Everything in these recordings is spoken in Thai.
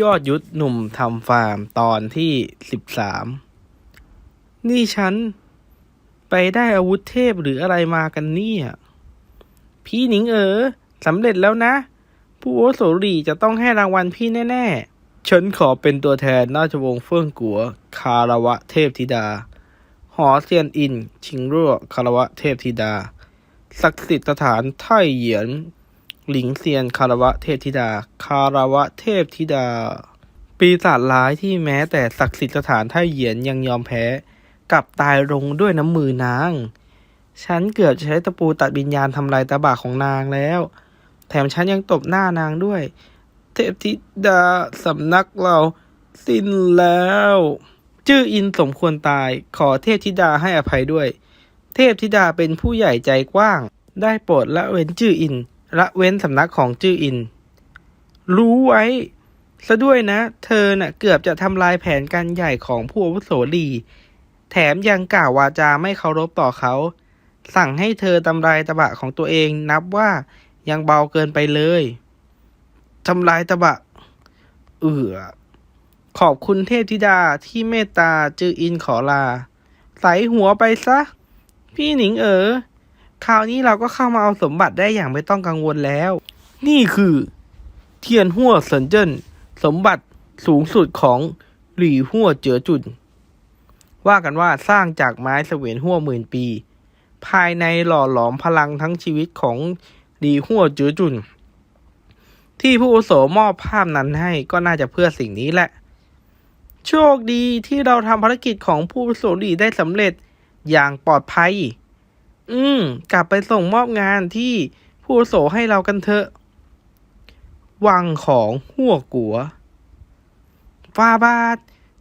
ยอดยุทธหนุ่มทำฟาร์มตอนที่สิบสามนี่ฉัน ไปได้อาวุธเทพหรืออะไรมากันเนี่ย พี่หนิงเอ๋อสำเร็จแล้วนะ ผู้อาโสรีจะต้องให้รางวัลพี่แน่ ๆ ฉันขอเป็นตัวแทนราชวงศ์เฟิ่องกัว คารวะเทพธิดา หอเซียนอิน ชิงรั่วคารวะเทพธิดา ศักดิ์สิทธิ์สถานไทเหยียน หลิงเซียนคารวะเทพธิดา คารวะเทพธิดา ปีศาจร้ายที่แม้แต่ศักดิ์สิทธิ์สถานท่เหยียนยังยอมแพ้ กลับตายลงด้วยน้ำมือนาง ฉันเกือบใช้ตะปูตัดวิญญาณทำลายตาบากของนางแล้ว แถมฉันยังตบหน้านางด้วย เทพธิดาสำนักเราสิ้นแล้ว จื้ออินสมควรตายขอเทพธิดาให้อภัยด้วย เทพธิดาเป็นผู้ใหญ่ใจกว้าง ได้โปรดละเว้นจื้ออิน ละเว้นสำนักของจื้ออิน รู้ไว้ ซะด้วยนะ เธอน่ะเกือบจะทำลายแผนการใหญ่ของผู้อาวุโสลี แถมยังกล่าววาจาไม่เคารพต่อเขา สั่งให้เธอทำลายตะบะของตัวเองนับว่ายังเบาเกินไปเลยทำลายตะบะ เอือขอบคุณเทพธิดาที่เมตตาจืออินขอลา ใส่หัวไปซะ พี่หนิงเอ๋อ คราวนี้เราก็เข้ามาเอาสมบัติได้อย่างไม่ต้องกังวลแล้ว นี่คือ เทียนหัวเซินเจิ้นสมบัติสูงสุดของหลี่หัวเจ๋อจุนว่ากันว่าสร้างจากไม้เสวียนหัวหมื่นปี ภายในหล่อหลอมพลังทั้งชีวิตของหลี่หัวเจ๋อจุนที่ผู้โสมอบภาพนั้นให้ก็น่าจะเพื่อสิ่งนี้แหละ โชคดีที่เราทำภารกิจของผู้โสหลีได้สำเร็จอย่างปลอดภัย อืม กลับไปส่งมอบงานที่ผู้โสให้เรากันเถอะ วังของหัวกัวฟาบาท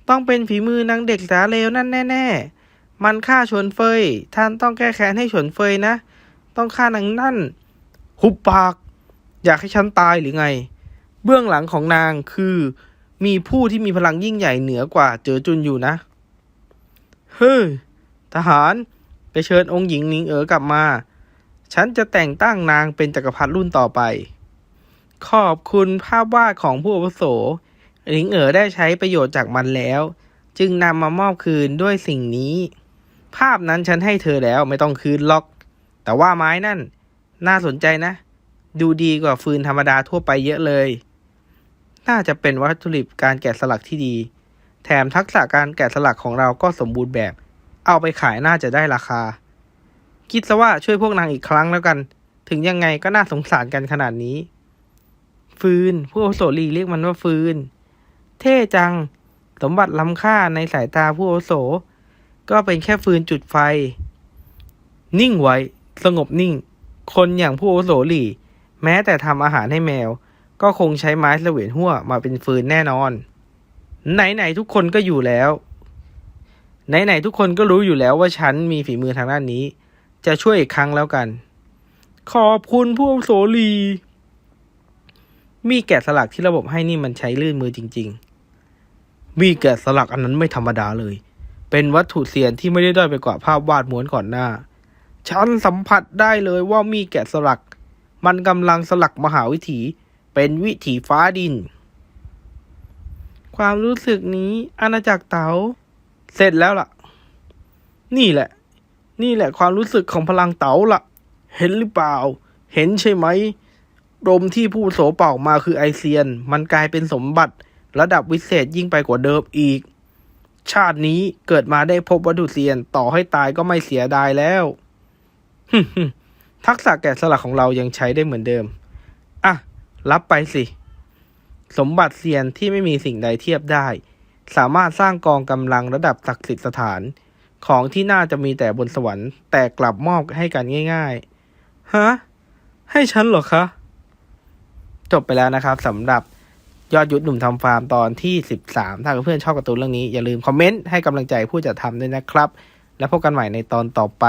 ต้องเป็นฝีมือนางเด็กสาเลวนั่นแน่ ๆ มันฆ่าชวนเฟย ท่านต้องแก้แค้นให้ชวนเฟยนะ ต้องฆ่านางนั่น หุบปาก อยากให้ฉันตายหรือไง เบื้องหลังของนางคือ มีผู้ที่มีพลังยิ่งใหญ่เหนือกว่าเจอจุนอยู่นะ เฮ้ย ทหาร ไปเชิญองค์หญิงหนิงเอ๋อกลับมา ฉันจะแต่งตั้งนางเป็นจักรพรรดิรุ่นต่อไป ขอบคุณภาพวาดของผู้อาวุโสหลิงเอ๋อได้ใช้ประโยชน์จากมันแล้ว จึงนำมามอบคืนด้วยสิ่งนี้ ภาพนั้นฉันให้เธอแล้วไม่ต้องคืนหรอก แต่ว่าไม้นั่น น่าสนใจนะ ดูดีกว่าฟืนธรรมดาทั่วไปเยอะเลย น่าจะเป็นวัตถุดิบการแกะสลักที่ดี แถมทักษะการแกะสลักของเราก็สมบูรณ์แบบ เอาไปขายน่าจะได้ราคา คิดซะว่าช่วยพวกนางอีกครั้งแล้วกัน ถึงยังไงก็น่าสงสารกันขนาดนี้ ฟืน ผู้อาวุโสลีเรียกมันว่าฟืน เท่จัง สมบัติล้ำค่าในสายตาผู้อาวุโส ก็เป็นแค่ฟืนจุดไฟ นิ่งไว้ สงบนิ่ง คนอย่างผู้อาวุโสหลีแม้แต่ทำอาหารให้แมว ก็คงใช้ไม้เสวียนหัวมาเป็นฟืนแน่นอน ไหนๆทุกคนก็อยู่แล้ว ไหนๆทุกคนก็รู้อยู่แล้วว่าฉันมีฝีมือทางด้านนี้ จะช่วยอีกครั้งแล้วกัน ขอบคุณผู้อาวุโสหลีมีแกะสลักที่ระบบให้นี่มันใช้ลื่นมือจริง ๆ มีแกะสลักอันนั้นไม่ธรรมดาเลย เป็นวัตถุเสียนที่ไม่ได้ด้อยไปกว่าภาพวาดม้วนก่อนหน้า ฉันสัมผัสได้เลยว่ามีแกะสลัก มันกำลังสลักมหาวิถี เป็นวิถีฟ้าดิน ความรู้สึกนี้อาณาจักรเต๋า เสร็จแล้วล่ะ นี่แหละ นี่แหละความรู้สึกของพลังเต๋าล่ะ เห็นหรือเปล่า เห็นใช่ไหมลมที่ผู้โสเป่ามาคือไอเซียน มันกลายเป็นสมบัติ ระดับวิเศษยิ่งไปกว่าเดิมอีก ชาตินี้เกิดมาได้พบวัตถุเซียนต่อให้ตายก็ไม่เสียดายแล้วทักษะแกะสลักของเรายังใช้ได้เหมือนเดิม อะ รับไปสิ สมบัติเซียนที่ไม่มีสิ่งใดเทียบได้ สามารถสร้างกองกำลังระดับศักดิ์สิทธิ์สถาน ของที่น่าจะมีแต่บนสวรรค์แต่กลับมอบให้กันง่ายๆ ฮะ ให้ฉันเหรอคะ จบไปแล้วนะครับสำหรับยอดยุทธหนุ่มทำฟาร์มตอนที่ 13 ถ้าเพื่อนชอบการ์ตูนเรื่องนี้อย่าลืมคอมเมนต์ให้กำลังใจผู้จัดทำด้วยนะครับ แล้วพบกันใหม่ในตอนต่อไป